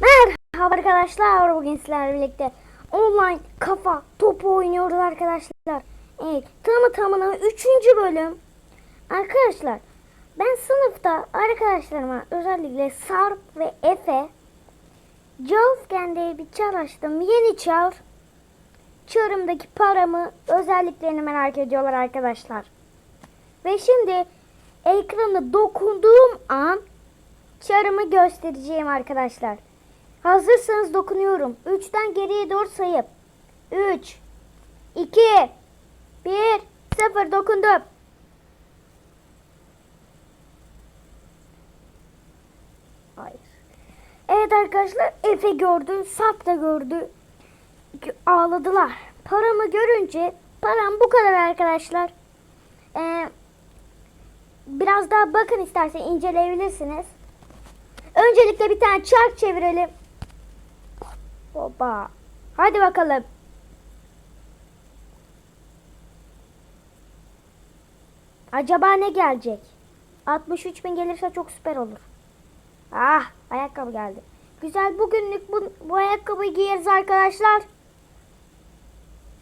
Merhaba arkadaşlar bugün sizlerle birlikte online kafa topu oynuyoruz arkadaşlar. Evet tamı tamına 3. bölüm. Arkadaşlar ben sınıfta arkadaşlarıma özellikle Sarp ve Efe Jolsken diye bir çar açtım. Yeni çar. Çarımdaki paramı özelliklerini merak ediyorlar arkadaşlar. Ve şimdi ekranı dokunduğum an çarımı göstereceğim arkadaşlar. Hazırsanız dokunuyorum. 3'ten geriye doğru sayıp. 3, 2, 1, 0 dokundum. Hayır. Evet arkadaşlar Efe gördü, Sap da gördü. Gö- Ağladılar. Paramı görünce, param bu kadar arkadaşlar. Ee, biraz daha bakın istersen inceleyebilirsiniz. Öncelikle bir tane çark çevirelim. Hoppa. Hadi bakalım. Acaba ne gelecek? 63 bin gelirse çok süper olur. Ah ayakkabı geldi. Güzel bugünlük bu, bu ayakkabıyı giyeriz arkadaşlar.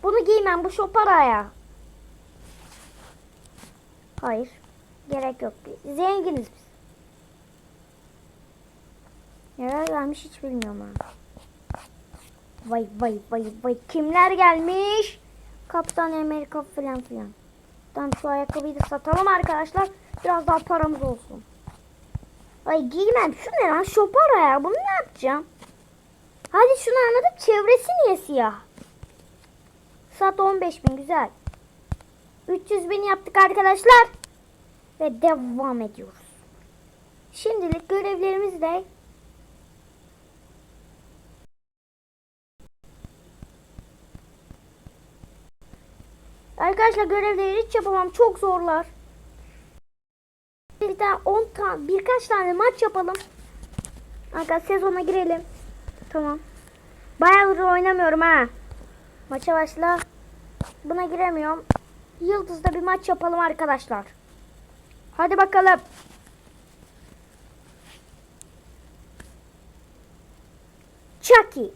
Bunu giymem bu şoparaya. Hayır. Gerek yok. Zenginiz biz. Neler gelmiş hiç bilmiyorum ha. Vay vay vay vay. Kimler gelmiş? Kaptan Amerika falan filan. Tamam şu ayakkabıyı da satalım arkadaşlar. Biraz daha paramız olsun. Ay giymem. Şu ne lan? Şopara ya. Bunu ne yapacağım? Hadi şunu anladık. Çevresi niye siyah? Sat 15 bin. Güzel. 300 bin yaptık arkadaşlar. Ve devam ediyoruz. Şimdilik görevlerimiz de Arkadaşlar görevleri hiç yapamam. Çok zorlar. Bir tane 10 tane birkaç tane maç yapalım. Arkadaşlar sezona girelim. Tamam. Bayağıdır oynamıyorum ha. Maça başla. Buna giremiyorum. Yıldız'da bir maç yapalım arkadaşlar. Hadi bakalım. Chucky.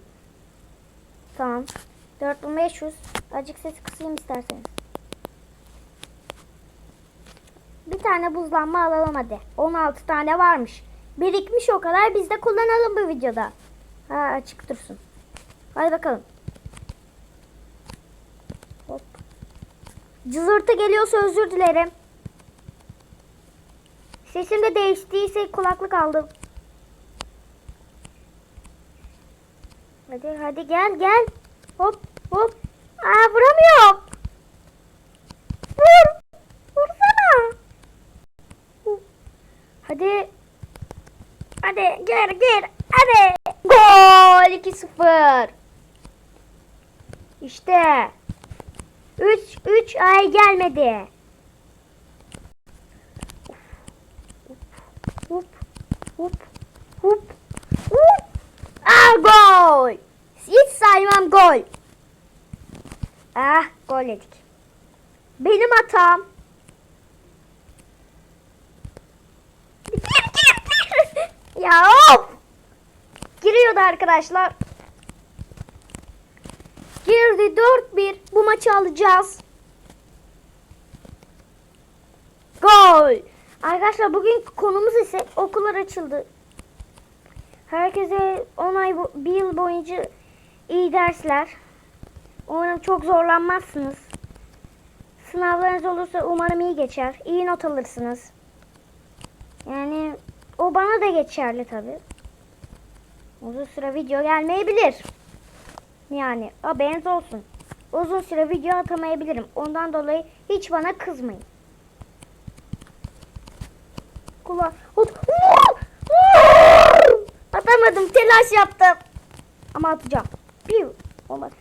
Tamam. 4500. Acık sesi kısayım isterseniz. Bir tane buzlanma alalım hadi. 16 tane varmış. Birikmiş o kadar. Biz de kullanalım bu videoda. Ha açık dursun. Hadi bakalım. Hop. Cızırtı geliyorsa özür dilerim. Sesim de değiştiyse kulaklık aldım. Hadi hadi gel gel. Hop hop. Aa vuramıyorum. Hadi gir gir. Hadi. Gol 2-0. İşte. 3 3 ay gelmedi. Hop hop hop hop. Aa gol. Hiç saymam gol. Ah gol yedik. Benim hatam. Gir gir gir. Ya of. Giriyordu arkadaşlar. Girdi 4-1. Bu maçı alacağız. Gol. Arkadaşlar bugün konumuz ise okullar açıldı. Herkese 10 ay, bo- bir yıl boyunca iyi dersler. Umarım çok zorlanmazsınız. Sınavlarınız olursa umarım iyi geçer. İyi not alırsınız. Yani o bana da geçerli tabi. Uzun süre video gelmeyebilir. Yani haberiniz olsun. Uzun süre video atamayabilirim. Ondan dolayı hiç bana kızmayın. Kula. Atamadım. Telaş yaptım. Ama atacağım. Bir. Olmaz.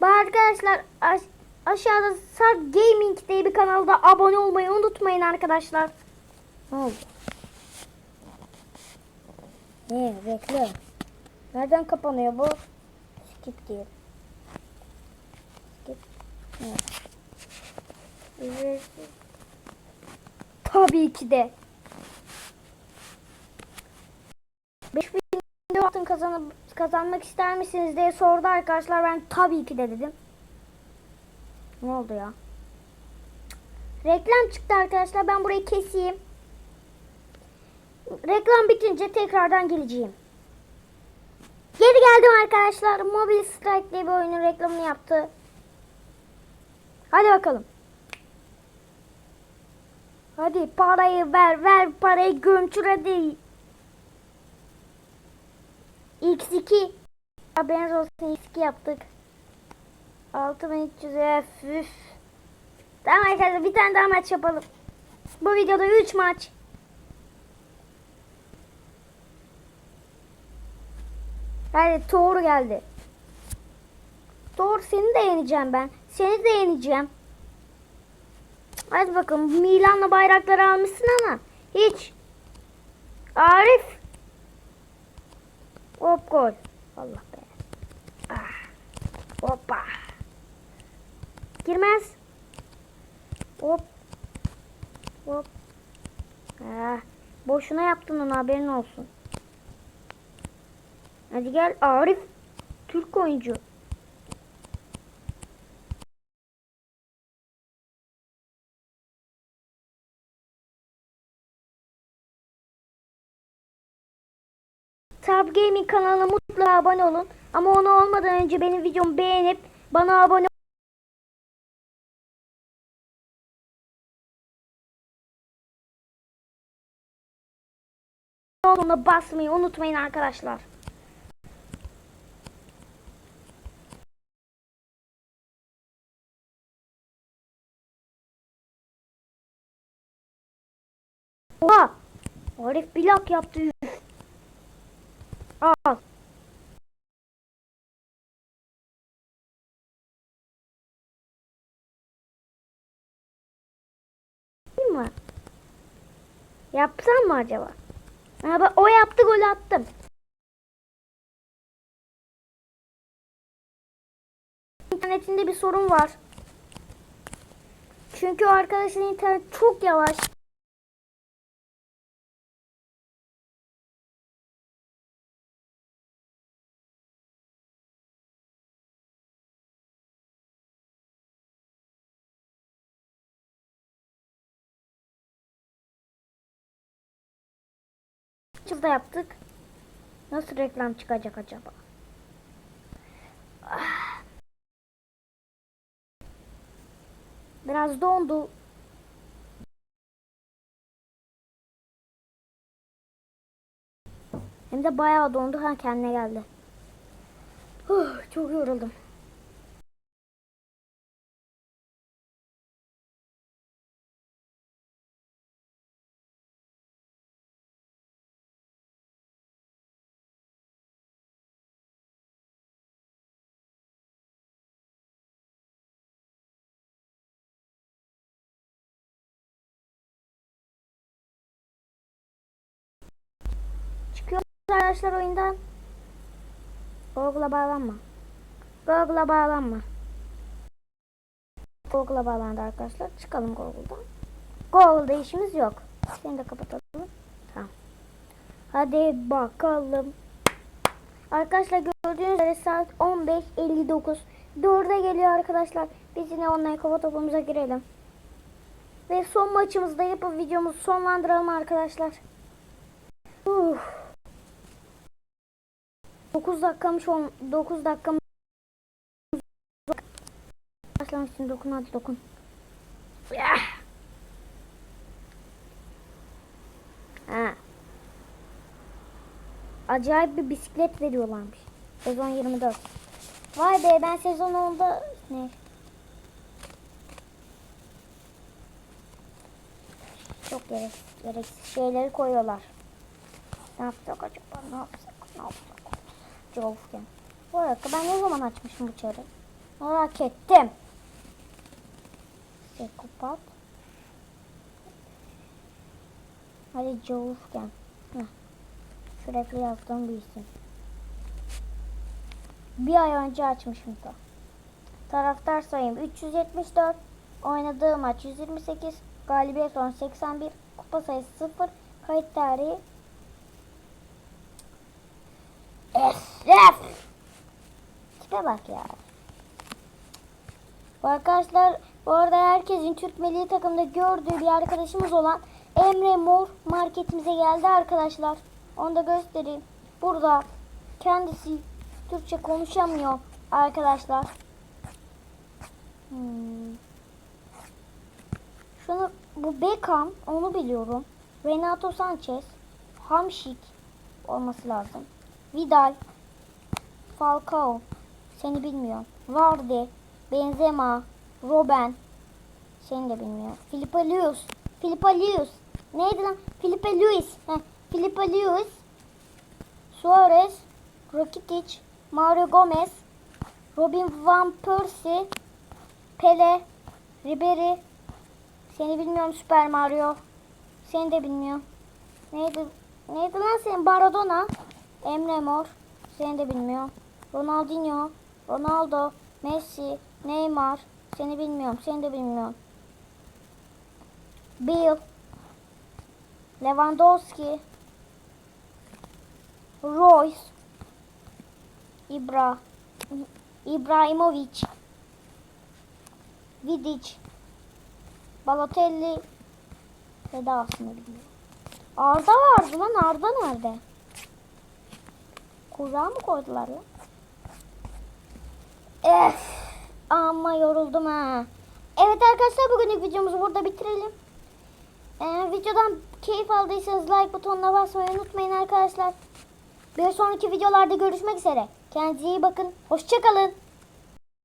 Bu arkadaşlar aş- aşağıda Sarp Gaming diye bir kanalda abone olmayı unutmayın arkadaşlar. Ne oldu? Ne bekle. Nereden kapanıyor bu? Skip diye. Skip. Evet. Tabii ki de. 5000 altın kazanıp kazanmak ister misiniz diye sordu arkadaşlar. Ben tabii ki de dedim. Ne oldu ya? Reklam çıktı arkadaşlar. Ben burayı keseyim. Reklam bitince tekrardan geleceğim. Geri geldim arkadaşlar. Mobile Strike diye bir oyunun reklamını yaptı. Hadi bakalım. Hadi parayı ver ver parayı gömçür hadi. X2 Haberiniz olsun X2 yaptık. 6300 öf üf. Tamam arkadaşlar bir tane daha maç yapalım. Bu videoda 3 maç. Hadi Thor geldi. Thor seni de yeneceğim ben. Seni de yeneceğim. Hadi bakalım Milan'la bayrakları almışsın ama hiç. Arif. Hop gol. Allah be. Ah. Hoppa. Girmez. Hop. Hop. Ah. Boşuna yaptın onu haberin olsun. Hadi gel Arif. Türk oyuncu. Tab Gaming kanalına mutlaka abone olun. Ama onu olmadan önce benim videomu beğenip bana abone olun. basmayı unutmayın arkadaşlar. Arif blok yaptı. Al. Değil mi? Yapsam mı acaba? Ha, o yaptı gol attım. İnternetinde bir sorun var. Çünkü o arkadaşın internet çok yavaş. Çılda yaptık. Nasıl reklam çıkacak acaba? Ah. Biraz dondu. Hem de bayağı dondu. Ha kendine geldi. Çok yoruldum. Arkadaşlar oyundan. Google'a bağlanma. Google'a bağlanma. Google'a bağlandı arkadaşlar. Çıkalım Google'dan. Google'da işimiz yok. Seni de kapatalım. Tamam. Hadi bakalım. Arkadaşlar gördüğünüz üzere saat 15.59. 4'e geliyor arkadaşlar. Biz yine online kafa topumuza girelim. Ve son maçımızda yapıp videomuzu sonlandıralım arkadaşlar. Uf. 9 dakikamız on 9 dakikamız Başlamışsın dokun hadi dokun. Ya. Ha. Acayip bir bisiklet veriyorlarmış. Sezon 24. Vay be ben sezon 10'da ne? Çok gereksiz, gereksiz şeyleri koyuyorlar. Ne yapacak acaba? Ne yapsak? Ne yapsak? Jolfken. Bu arada ben ne zaman açmışım bu çarı? Merak ettim. Psikopat. Hadi Jolfken. Sürekli yazdığım bir isim. Bir ay önce açmışım da. Taraftar sayım 374. Oynadığı maç 128. Galibiyet son 81. Kupa sayısı 0. Kayıt tarihi Tipe bak ya. Bu arkadaşlar bu arada herkesin Türk milli takımda gördüğü bir arkadaşımız olan Emre Mor marketimize geldi arkadaşlar. Onu da göstereyim. Burada kendisi Türkçe konuşamıyor arkadaşlar. Hmm. Şunu bu Beckham onu biliyorum. Renato Sanchez, Hamşik olması lazım. Vidal, Falcao seni bilmiyorum. Vardy, Benzema, Robben seni de bilmiyorum. Filipe Luis, Filipe Luis. Neydi lan? Filipe Luis. Filipe Luis. Suarez, Rakitic, Mario Gomez, Robin Van Persie, Pele, Ribery. Seni bilmiyorum Süper Mario. Seni de bilmiyorum. Neydi? Neydi lan senin? Maradona. Emre Mor. Seni de bilmiyorum. Ronaldinho. Ronaldo. Messi. Neymar. Seni bilmiyorum. Seni de bilmiyorum. Bill. Lewandowski. Royce. Ibra. İbrahimovic. Vidic. Balotelli. Ve daha aslında bilmiyorum. Arda vardı lan. Arda nerede? Kuyruğa mı koydular ya? Ef. Ama yoruldum ha. Evet arkadaşlar bugünlük videomuzu burada bitirelim. Ee, videodan keyif aldıysanız like butonuna basmayı unutmayın arkadaşlar. Bir sonraki videolarda görüşmek üzere. Kendinize iyi bakın. Hoşçakalın.